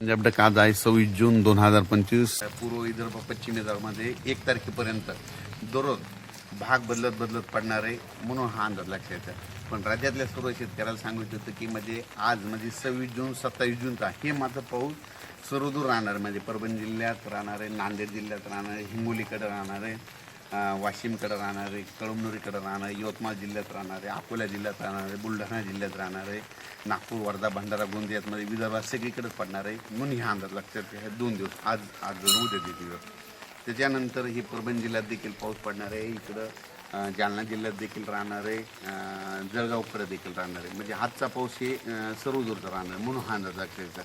Punjab duck आज आहे सव्वीस जून दोन हजार पंचवीस. पूर्व विदर्भ पश्चिम विदर्भामध्ये एक तारखेपर्यंत दररोज भाग बदलत बदलत पडणार आहे म्हणून हा अंदाज लक्षात येतं पण राज्यातल्या सर्व शेतकऱ्याला सांगू इच्छितो की म्हणजे आज म्हणजे सव्वीस जून सत्तावीस जूनचा हे मात्र पाऊस सर्वदूर राहणार. म्हणजे परभणी जिल्ह्यात राहणारे नांदेड जिल्ह्यात राहणारे हिंगोलीकडे राहणारे आहे. वाशिमकडे राहणारे कळमनुरीकडे राहणारे यवतमाळ जिल्ह्यात राहणारे अकोला जिल्ह्यात राहणारे बुलढाणा जिल्ह्यात राहणारे नागपूर वर्धा भंडारा गोंदियातमध्ये विदर्भात सगळीकडेच पडणार आहे म्हणून ह्या अंदाज लक्षात घ्या. दोन दिवस आज आज दोन उद्या दिवस त्याच्यानंतर ही परभणी जिल्ह्यात देखील पाऊस पडणार आहे इकडं जालना जिल्ह्यात देखील राहणार आहे अं, जळगावकडे देखील राहणार आहे म्हणजे आजचा पाऊस हे सर्वदूरचा राहणार आहे. म्हणून हा अंदाज लक्षात घ्या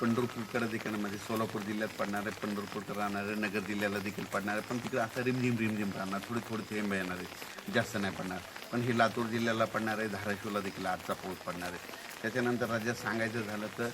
पंढरपूरकडे देखील म्हणजे सोलापूर जिल्ह्यात पडणार आहे पंढरपूरकडे राहणार आहे नगर जिल्ह्याला देखील पडणार आहे पण तिकडे असं रिमझिम रिमझिम राहणार. थोडे थोडे थेंब येणार आहे. जास्त नाही पडणार. पण हे लातूर जिल्ह्याला पडणार आहे धाराशिवला देखील आजचा पाऊस पडणार आहे. त्याच्यानंतर राज्यात सांगायचं झालं तर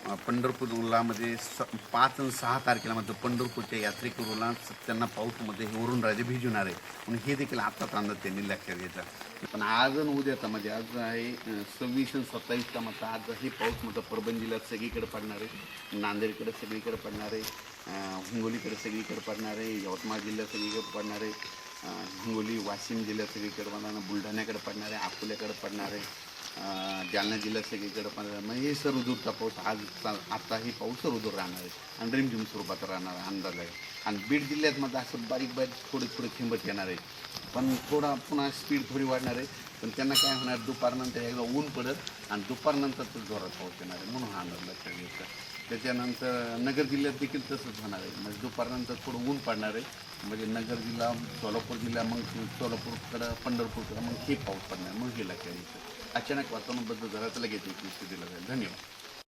पंढरपूर पंढरपूरला स पाच आणि सहा तारखेला म्हणजे पंढरपूरच्या यात्रेकरूला त्यांना पाऊसमध्ये हे वरून राजे भिजवणार आहे. म्हणून हे देखील आत्ताच अंदाज त्यांनी लक्षात घ्यायचा पण आज आणि उद्याचा म्हणजे आज आहे सव्वीस आणि सत्तावीसचा मग आज हे पाऊस म्हटलं परभणीला जिल्ह्यात सगळीकडे पडणार आहे. नांदेडकडे सगळीकडे पडणार आहे. हिंगोलीकडे सगळीकडे पडणार आहे. यवतमाळ जिल्ह्यात सगळीकडे पडणार आहे. हिंगोली वाशिम जिल्ह्यात सगळीकडे पडणार आहे. बुलढाण्याकडे पडणार आहे. अकोल्याकडे पडणार आहे. जालना जिल्ह्यात सगळीकडे पण मग म्हणजे हे सर्व दूरचा पाऊस आज आता ही पाऊस सर्व राहणार आहे. आणि रिमझिम स्वरूपात राहणार आहे, अंदाज आहे. आणि बीड जिल्ह्यात मध्ये असं बारीक बारीक थोडे थोडे थिंबत येणार आहे. पण थोडा पुन्हा स्पीड थोडी वाढणार आहे. पण त्यांना काय होणार दुपारनंतर एकदा ऊन पडत आणि दुपारनंतर तर जोरात पाऊस येणार आहे. म्हणून हा अंदाज लक्षात घ्यायचा त्याच्यानंतर नगर जिल्ह्यात देखील तसंच होणार आहे. म्हणजे दुपारनंतर थोडं ऊन पडणार आहे. म्हणजे नगर जिल्हा सोलापूर जिल्हा मग सोलापूरकडं पंढरपूरकडं मग हे पाऊस पडणार मग हे लक्षात अचानक वातावरण बदल झाला तर लगेच एक स्थितीला जाईल. धन्यवाद.